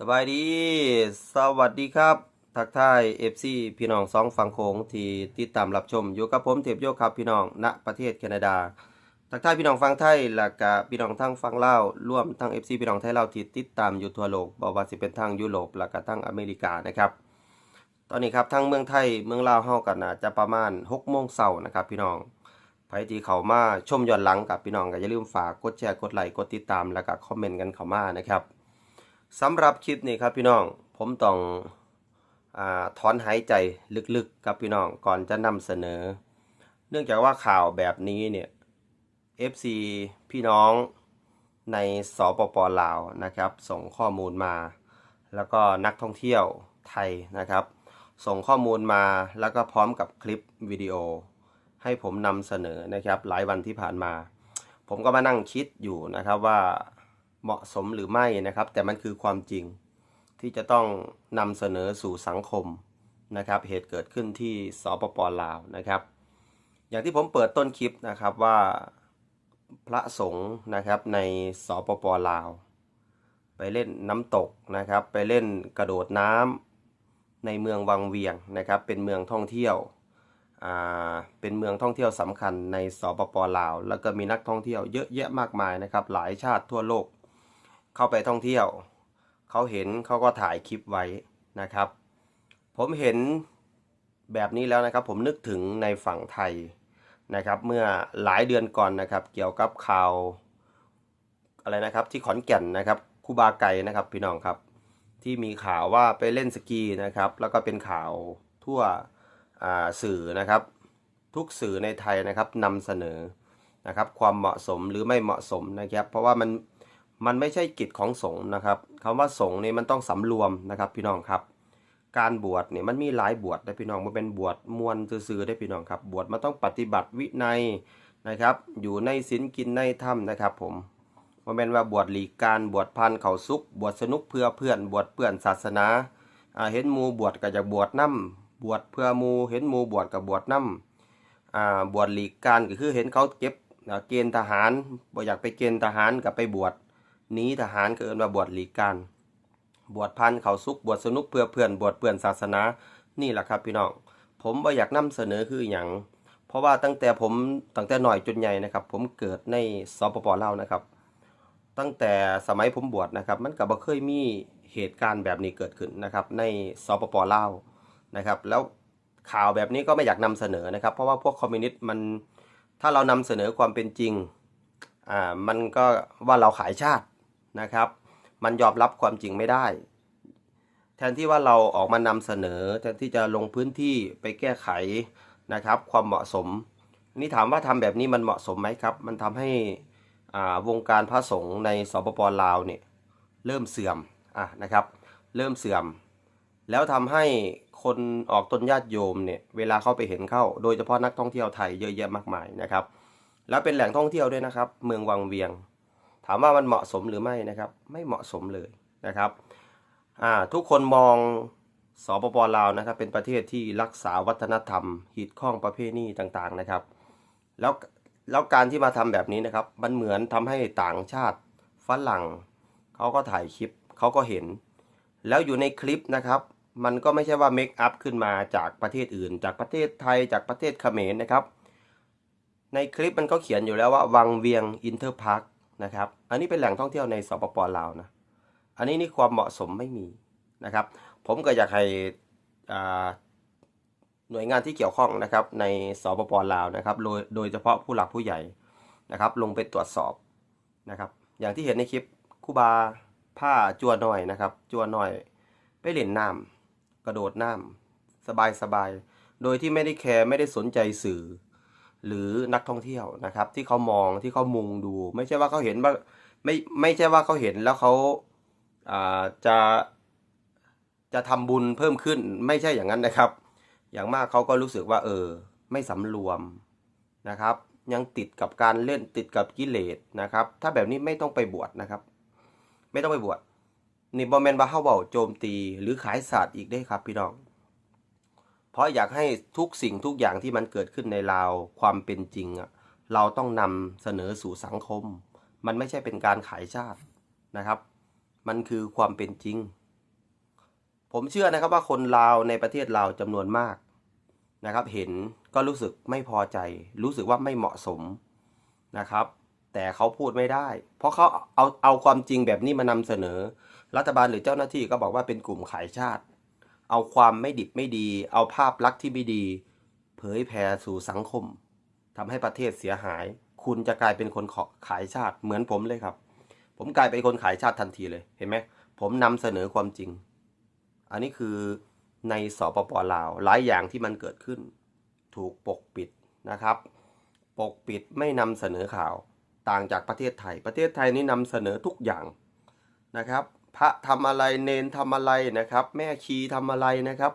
สบายดี สวัสดีครับ ทักทายเอฟซีพี่น้องสองฝั่งโขงที่ติดตามรับชม อยู่กับผมเทพโยครับพี่น้องณประเทศแคนาดา ทักทายพี่น้องฟังไทยและกะพี่น้องทั้งฟังเล่าร่วมทั้ง FC พี่น้องไทยเล่าที่ติดตามอยู่ทั่วโลกบอกว่าสิเป็นทางยุโรปและก็ทั้งอเมริกานะครับ ตอนนี้ครับทั้งเมืองไทยเมืองลาวเฮากันนะจะประมาณ6โมงเช้านะครับ พี่น้องใครที่เขามาชมย้อนหลังกับพี่น้องก็อย่าลืมฝากกดแชร์กดไลค์กดติดตามแล้วก็คอมเมนต์กันเข้ามานะครับ สำหรับคลิปนี้ครับพี่น้อง ผมต้องอถอนหายใจลึกๆกับพี่น้องก่อนจะนำเสนอ เนื่องจากว่าข่าวแบบนี้เนี่ย FC พี่น้องในสปปลาวนะครับ ส่งข้อมูลมา แล้วก็นักท่องเที่ยวไทยนะครับ ส่งข้อมูลมาแล้วก็พร้อมกับคลิปวิดีโอ ให้ผมนำเสนอนะครับ หลายวันที่ผ่านมา ผมก็มานั่งคิดอยู่นะครับว่า เหมาะสมหรือไม่นะครับ แต่มันคือความจริงที่จะต้องนำเสนอสู่สังคมนะครับ เหตุเกิดขึ้นที่สปปลาวนะครับ อย่างที่ผมเปิดต้นคลิปนะครับว่าพระสงฆ์นะครับในสปปลาว ไปเล่นน้ำตกนะครับ ไปเล่นกระโดดน้ำในเมืองวังเวียงนะครับ เป็นเมืองท่องเที่ยวเป็นเมืองท่องเที่ยวสำคัญในสปปลาว แล้วก็มีนักท่องเที่ยวเยอะแยะมากมายนะครับ หลายชาติทั่วโลก เข้าไปท่องเที่ยว เขาเห็นเขาก็ถ่ายคลิปไว้นะครับ ผมเห็นแบบนี้แล้วนะครับ ผมนึกถึงในฝั่งไทยนะครับ เมื่อหลายเดือนก่อนนะครับ เกี่ยวกับข่าวอะไรนะครับที่ขอนแก่นนะครับคูบาไก่นะครับพี่น้องครับที่มีข่าวว่าไปเล่นสกีนะครับ แล้วก็เป็นข่าวทั่วสื่อนะครับ ทุกสื่อในไทยนะครับนำเสนอนะครับ ความเหมาะสมหรือไม่เหมาะสมนะครับ เพราะว่ามัน มันไม่ใช่กิจของสงฆ์นะครับคำว่าสงฆ์นี่มันต้องสำรวมนะครับ พี่น้องครับ การบวชเนี่ยมันมีหลายบวชได้พี่น้องมันเป็นบวชมวลซื่อๆได้พี่น้องครับ บวชมันต้องปฏิบัติวินัยนะครับ อยู่ในศีลกินในธรรมนะครับ ผมมันเป็นว่าบวชหลีกการบวชพันเขาสุก บวชสนุกเพื่อเพื่อน บวชเพื่อนศาสนาเห็นมูบวชก็จะบวชน้ำบวชเพื่อมูเห็นมูบวชกับบวชน้ำบวชหลีกการก็คือเห็นเขาเก็บเกณฑ์ทหารบ่อยากไปเกณฑ์ทหารกับไปบวช หนีทหารก็เอินว่าบวชหลีกการบวชพันเขาสุกบวชสนุกเพื่อเพื่อนบวชเพื่อนศาสนา นี่แหละครับพี่น้อง ผมบ่อยากนำเสนอคืออย่าง เพราะว่าตั้งแต่ผมตั้งแต่หน่อยจนใหญ่นะครับ ผมเกิดในสปปลาวนะครับ ตั้งแต่สมัยผมบวชนะครับ มันก็บ่เคยมีเหตุการณ์แบบนี้เกิดขึ้นนะครับ ในสปปลาวนะครับ แล้วข่าวแบบนี้ก็ไม่อยากนำเสนอนะครับ เพราะว่าพวกคอมมิวนิสต์มันถ้าเรานำเสนอความเป็นจริงอ่ามันก็ว่าเราขายชาติ นะครับ มันยอมรับความจริงไม่ได้ แทนที่ว่าเราออกมานำเสนอแทนที่จะลงพื้นที่ไปแก้ไขนะครับ ความเหมาะสม นี่ถามว่าทำแบบนี้มันเหมาะสมไหมครับ มันทำให้วงการพระสงฆ์ในสปปลาวเนี่ยเริ่มเสื่อมอะนะครับ เริ่มเสื่อม แล้วทำให้คนออกตนญาติโยมเนี่ยเวลาเข้าไปเห็นเข้า โดยเฉพาะนักท่องเที่ยวไทยเยอะแยะมากมายนะครับ แล้วเป็นแหล่งท่องเที่ยวด้วยนะครับ เมืองวังเวียง ถามว่ามันเหมาะสมหรือไม่นะครับ ไม่เหมาะสมเลยนะครับทุกคนมองสปปลาวนะครับ เป็นประเทศที่รักษาวัฒนธรรมหีดข้องประเพณีต่างๆนะครับ แล้วแล้วการที่มาทำแบบนี้นะครับ มันเหมือนทำให้ต่างชาติฝรั่งเขาก็ถ่ายคลิปเขาก็เห็น แล้วอยู่ในคลิปนะครับ มันก็ไม่ใช่ว่าเมคอัพขึ้นมาจากประเทศอื่น จากประเทศไทยจากประเทศเขมรนะครับ ในคลิปมันก็เขียนอยู่แล้วว่าวังเวียงอินเตอร์พาร์ค นะครับ อันนี้เป็นแหล่งท่องเที่ยวในสปปลาวนะ อันนี้นี่ความเหมาะสมไม่มีนะครับ ผมก็อยากให้หน่วยงานที่เกี่ยวข้องนะครับ ในสปปลาวนะครับ โดยโดยเฉพาะผู้หลักผู้ใหญ่นะครับ ลงไปตรวจสอบนะครับ อย่างที่เห็นในคลิปคูบาผ้าจัวหน่อยนะครับ จัวหน่อย ไปเล่นน้ำกระโดดน้ำสบายสบายๆโดยที่ไม่ได้แคร์ไม่ได้สนใจสื่อ หรือนักท่องเที่ยวนะครับ ที่เขามองที่เขามุงดู ไม่ใช่ว่าเขาเห็นว่าไม่ไม่ใช่ว่าเขาเห็นแล้วเขาจะจะทำบุญเพิ่มขึ้นไม่ใช่อย่างนั้นนะครับ อย่างมากเขาก็รู้สึกว่า เออ ไม่สำรวมนะครับ ยังติดกับการเล่นติดกับกิเลสนะครับ ถ้าแบบนี้ไม่ต้องไปบวชนะครับ ไม่ต้องไปบวชนี่บอมเมนบาเฮาเบาโจมตีหรือขายศาสตร์อีกได้ครับพี่น้อง เพราะอยากให้ทุกสิ่งทุกอย่างที่มันเกิดขึ้นในลาวความเป็นจริงอะเราต้องนำเสนอสู่สังคม มันไม่ใช่เป็นการขายชาตินะครับ มันคือความเป็นจริง ผมเชื่อนะครับว่าคนลาวในประเทศลาวจำนวนมากนะครับ เห็นก็รู้สึกไม่พอใจ รู้สึกว่าไม่เหมาะสมนะครับ แต่เขาพูดไม่ได้ เพราะเขาเอาเอาความจริงแบบนี้มานำเสนอ รัฐบาลหรือเจ้าหน้าที่ก็บอกว่าเป็นกลุ่มขายชาติ เอาความไม่ดิบไม่ดี เอาภาพลักษณ์ที่ไม่ดี เผยแผ่สู่สังคมทำให้ประเทศเสียหาย คุณจะกลายเป็นคนขอขายชาติเหมือนผมเลยครับ ผมกลายเป็นคนขายชาติทันทีเลยเห็นไหมผมนำเสนอความจริง อันนี้คือในสปปลาวหลายอย่างที่มันเกิดขึ้น ถูกปกปิดนะครับ ปกปิดไม่นำเสนอข่าวต่างจากประเทศไทย ประเทศไทยนี่นำเสนอทุกอย่างนะครับ พระทำอะไรเนนทำอะไรนะครับ แม่ชีทำอะไรนะครับ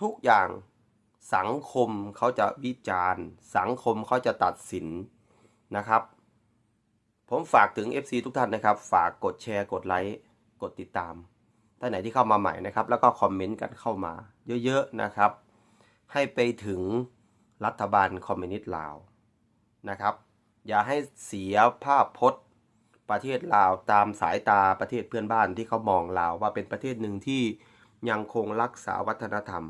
ทุกอย่างสังคมเขาจะวิจารณ์ สังคมเขาจะตัดสินนะครับ ผมฝากถึง FC ทุกท่านนะครับ ฝากกดแชร์กดไลค์กดติดตามท่านไหนที่เข้ามาใหม่นะครับ แล้วก็คอมเมนต์กันเข้ามา เยอะๆนะครับ ให้ไปถึงรัฐบาลคอมมิวนิสต์ลาวนะครับ อย่าให้เสียภาพพจน์ ประเทศลาวตามสายตาประเทศเพื่อนบ้านที่เขามองลาวว่าเป็นประเทศหนึ่งที่ยังคงรักษาวัฒนธรรม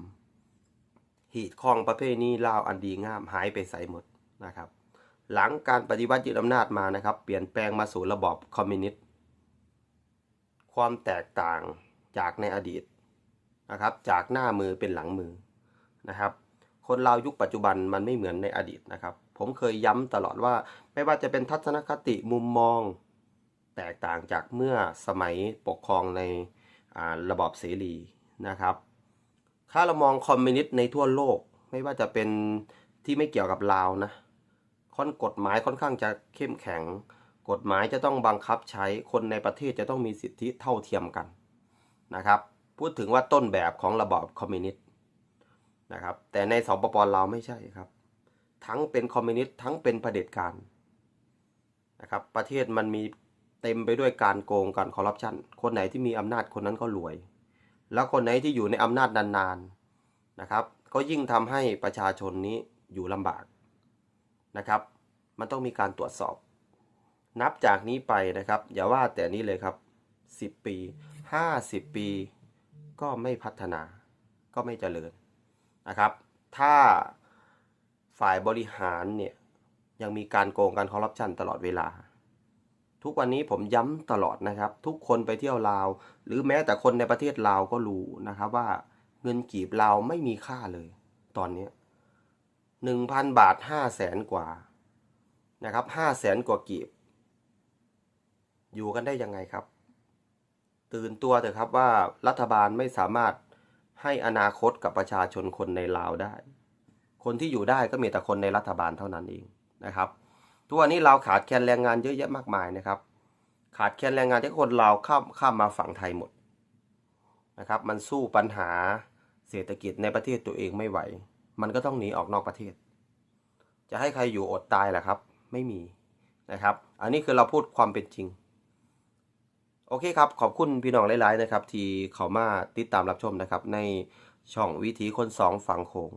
หีดข้องประเภทนี้ลาวอันดีงามหายไปใส่หมดนะครับ หลังการปฏิวัติยึดอำนาจมานะครับ เปลี่ยนแปลงมาสู่ระบอบคอมมิวนิสต์ความแตกต่างจากในอดีตนะครับ จากหน้ามือเป็นหลังมือนะครับ คนเราวยุคปัจจุบันมันไม่เหมือนในอดีตนะครับ ผมเคยย้ำตลอดว่าไม่ว่าจะเป็นทัศนคติมุมมอง แตกต่างจากเมื่อสมัยปกครองในระบอบเสรีนะครับ ถ้าเรามองคอมมิวนิสต์ในทั่วโลกไม่ว่าจะเป็นที่ไม่เกี่ยวกับลาวนะค่อนกฎหมายค่อนข้างจะเข้มแข็ง กฎหมายจะต้องบังคับใช้คนในประเทศจะต้องมีสิทธิเท่าเทียมกันนะครับ พูดถึงว่าต้นแบบของระบอบคอมมิวนิสต์นะครับแต่ในสปปลาวไม่ใช่ครับ ทั้งเป็นคอมมิวนิสต์ทั้งเป็นเผด็จการนะครับประเทศมันมี เต็มไปด้วยการโกงการคอร์รัปชันคนไหนที่มีอำนาจคนนั้นก็รวย แล้วคนไหนที่อยู่ในอำนาจนานๆนะครับ ก็ยิ่งทำให้ประชาชนนี้อยู่ลำบากนะครับ มันต้องมีการตรวจสอบ นับจากนี้ไปนะครับ อย่าว่าแต่นี้เลยครับ 10 ปี 50 ปีก็ไม่พัฒนา ก็ไม่เจริญนะครับ ถ้าฝ่ายบริหารเนี่ยยังมีการโกงการคอร์รัปชันตลอดเวลา ทุกวันนี้ผมย้ำตลอดนะครับ ทุกคนไปเที่ยวลาว หรือแม้แต่คนในประเทศลาวก็รู้นะครับว่าเงินกีบลาวไม่มีค่าเลย ตอนนี้หนึ่งพันบาทห้าแสนกว่านะครับห้าแสนกว่ากีบ อยู่กันได้ยังไงครับ ตื่นตัวเถอะครับว่ารัฐบาลไม่สามารถให้อนาคตกับประชาชนคนในลาวได้ คนที่อยู่ได้ก็มีแต่คนในรัฐบาลเท่านั้นเองนะครับ ทุกวันนี้เราขาดแคลนแรงงานเยอะแยะมากมายนะครับ ขาดแคลนแรงงานที่คนลาข้ามข้ามมาฝั่งไทยหมดนะครับ มันสู้ปัญหาเศรษฐกิจในประเทศตัวเองไม่ไหว มันก็ต้องหนีออกนอกประเทศ จะให้ใครอยู่อดตายล่ะครับ ไม่มีนะครับ อันนี้คือเราพูดความเป็นจริง โอเคครับ ขอบคุณพี่น้องหลายๆนะครับ ที่เขามาติดตามรับชมนะครับ ในช่องวิถีคนสองฝั่งโขง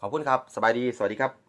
ขอบคุณครับ สบายดี สวัสดีครับ